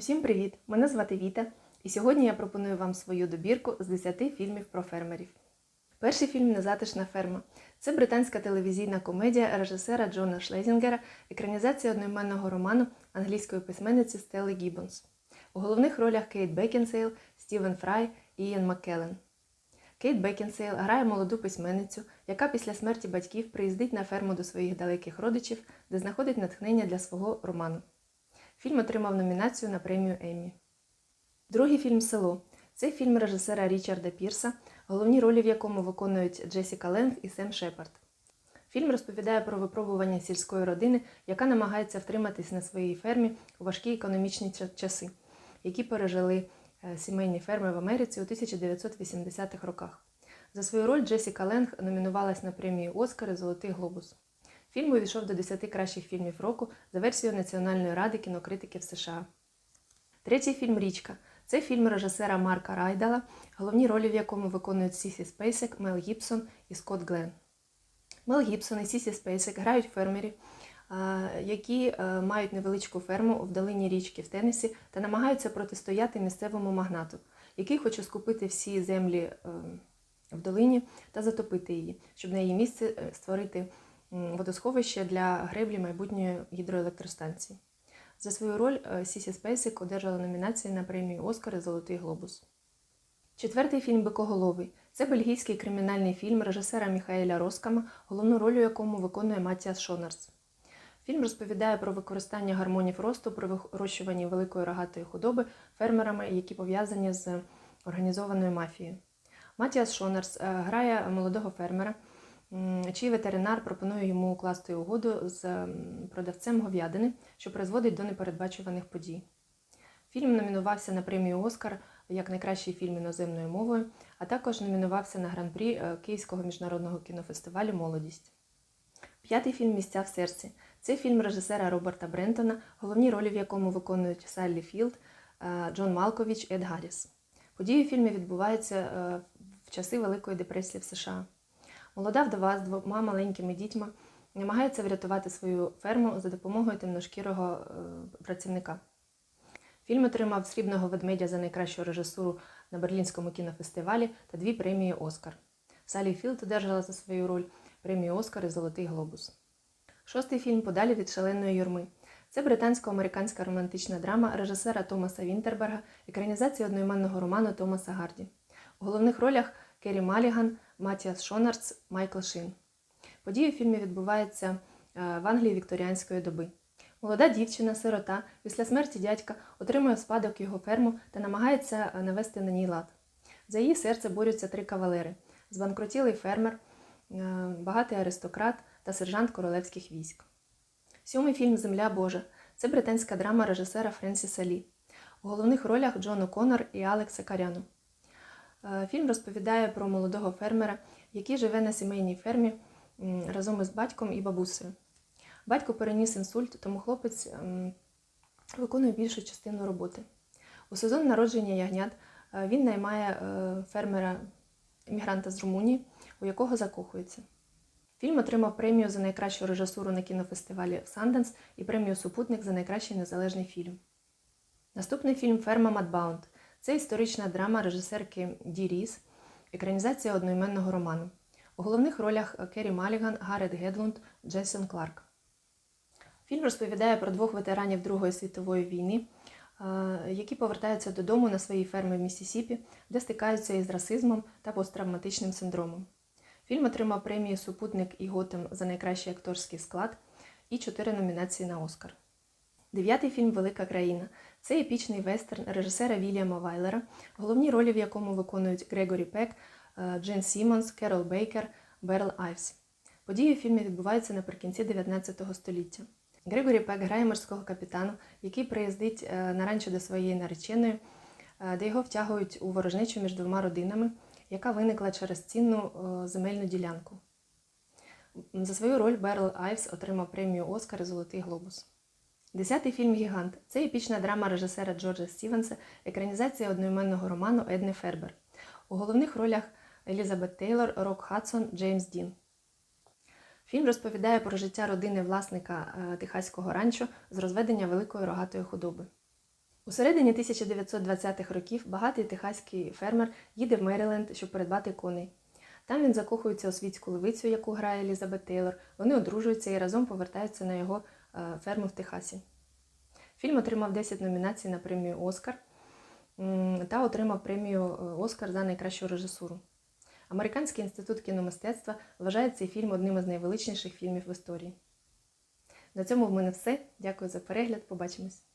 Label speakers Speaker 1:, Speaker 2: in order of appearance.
Speaker 1: Усім привіт! Мене звати Віта, і сьогодні я пропоную вам свою добірку з 10 фільмів про фермерів. Перший фільм Незатишна ферма. Це британська телевізійна комедія режисера Джона Шлезінгера, екранізація одноіменного роману англійської письменниці Стелли Гіббонс. У головних ролях Кейт Бекінсейл, Стівен Фрай і Ієн Маккеллен. Кейт Бекінсейл грає молоду письменницю, яка після смерті батьків приїздить на ферму до своїх далеких родичів, де знаходить натхнення для свого роману. Фільм отримав номінацію на премію Еммі. Другий фільм Село. Це фільм режисера Річарда Пірса, головні ролі в якому виконують Джесіка Ленг і Сем Шепард. Фільм розповідає про випробування сільської родини, яка намагається втриматись на своїй фермі у важкі економічні часи, які пережили е, сімейні ферми в Америці у 1980-х роках. За свою роль Джесіка Ленг номінувалась на премію Оскар і Золотий глобус. Фільм увійшов до 10 кращих фільмів року за версією Національної ради кінокритиків США. Третій фільм Річка. Це фільм режисера Марка Райдала, головні ролі в якому виконують Сісі Спейсек, Мел Гібсон і Скотт Гленн. Мел Гібсон і Сісі Спейсек грають фермерів, які е, мають невеличку ферму в долині річки в Теннесі та намагаються протистояти місцевому магнату, який хоче скупити всі землі е, в долині та затопити її, щоб на її місце е, створити водосховище для греблі майбутньої гідроелектростанції. За свою роль е, Сісі Спейсик одержала номінації на премію Оскар і Золотий глобус. Четвертий фільм Бикоголовий. Це бельгійський кримінальний фільм режисера Міхаеля Роскама, головну роль у якому виконує Матіас Шонарс. Фільм розповідає про використання гормонів росту при вирощуванні великої рогатої худоби фермерами, які пов'язані з організованою мафією. Матіас Шонарс е, грає молодого фермера, чий ветеринар пропонує йому укласти угоду з продавцем говядини, що призводить до непередбачуваних подій. Фільм номінувався на премію Оскар як найкращий фільм іноземною мовою, а також номінувався на гран-прі е, Київського міжнародного кінофестивалю Молодість. П'ятий фільм Місця в серці. Це фільм режисера Роберта Брентона, головні ролі в якому виконують Саллі Філд, е, Джон Малковіч, Ед Гарріс. Події в фільмі відбуваються е, в часи Великої депресії в США. Молода вдова з двома маленькими дітьми намагається врятувати свою ферму за допомогою темношкірого е, працівника. Фільм отримав срібного ведмедя за найкращу режисуру на Берлінському кінофестивалі та дві премії Оскар. Салі Філд одержала за свою роль премію Оскар і Золотий глобус. Шостий фільм Подалі від шаленої юрми. Це британсько-американська романтична драма режисера Томаса Вінтерберга, екранізація одноіменного роману Томаса Гарді. У головних ролях Керрі Маліган, Матіас Шонарц, Майкл Шин. Події в фільмі відбуваються е, в Англії вікторіанської доби. Молода дівчина, сирота, після смерті дядька отримує спадок його ферму та намагається е, навести на ній лад. За її серце борються три кавалери: збанкрутілий фермер, е, багатий аристократ та сержант королевських військ. Сьомий фільм Земля Божа це британська драма режисера Френсіса Лі. У головних ролях Джон О'Коннор і Алекса Каряну. Е, Фільм розповідає про молодого фермера, який живе на сімейній фермі разом із батьком і бабусею. Батько переніс інсульт, тому хлопець виконує більшу частину роботи. У сезон народження ягнят е, він наймає е, фермера емігранта з Румунії, у якого закохується. Фільм отримав премію за найкращу режисуру на кінофестивалі Санденс і премію Супутник за найкращий незалежний фільм. Наступний фільм Ферма Мадбаунд. Це історична драма режисерки Ді Ріс, екранізація одноіменного роману. У головних ролях Керрі Маліган, Гаррет Гедлунд, Джейсон Кларк. Фільм розповідає про двох ветеранів Другої світової війни, е, які повертаються додому на свої ферми в Міссісіпі, де стикаються із расизмом та посттравматичним синдромом. Фільм отримав премії Супутник і Готем за найкращий акторський склад і чотири номінації на Оскар. Дев'ятий фільм Велика країна. Це епічний вестерн режисера Вільяма Вайлера, головні ролі в якому виконують Грегорі Пек, е, Джен Сімонс, Керол Бейкер, Берл Айвс. Події в фільмі відбуваються наприкінці 19 століття. Грегорі Пек грає морського капітану, який приїздить е, на ранчо до своєї нареченої, е, де його втягують у ворожнечу між двома родинами, яка виникла через цінну земельну ділянку. За свою роль Берл Айвс отримав премію Оскар і Золотий глобус. Десятий фільм Гігант це епічна драма режисера Джорджа Стівенса, екранізація одноіменного роману Едни Фербер. У головних ролях Елізабет Тейлор, Рок Хадсон, Джеймс Дін. Фільм розповідає про життя родини власника е, техаського ранчо з розведення великої рогатої худоби. У середині 1920-х років багатий техаський фермер їде в Меріленд, щоб придбати коней. Там він закохується у світську левицю, яку грає Елізабет Тейлор. Вони одружуються і разом повертаються на його ферму в Техасі. Фільм отримав 10 номінацій на премію Оскар та отримав премію е, Оскар за найкращу режисуру. Американський інститут кіномистецтва вважає цей фільм одним із найвеличніших фільмів в історії. На цьому в мене все. Дякую за перегляд. Побачимось!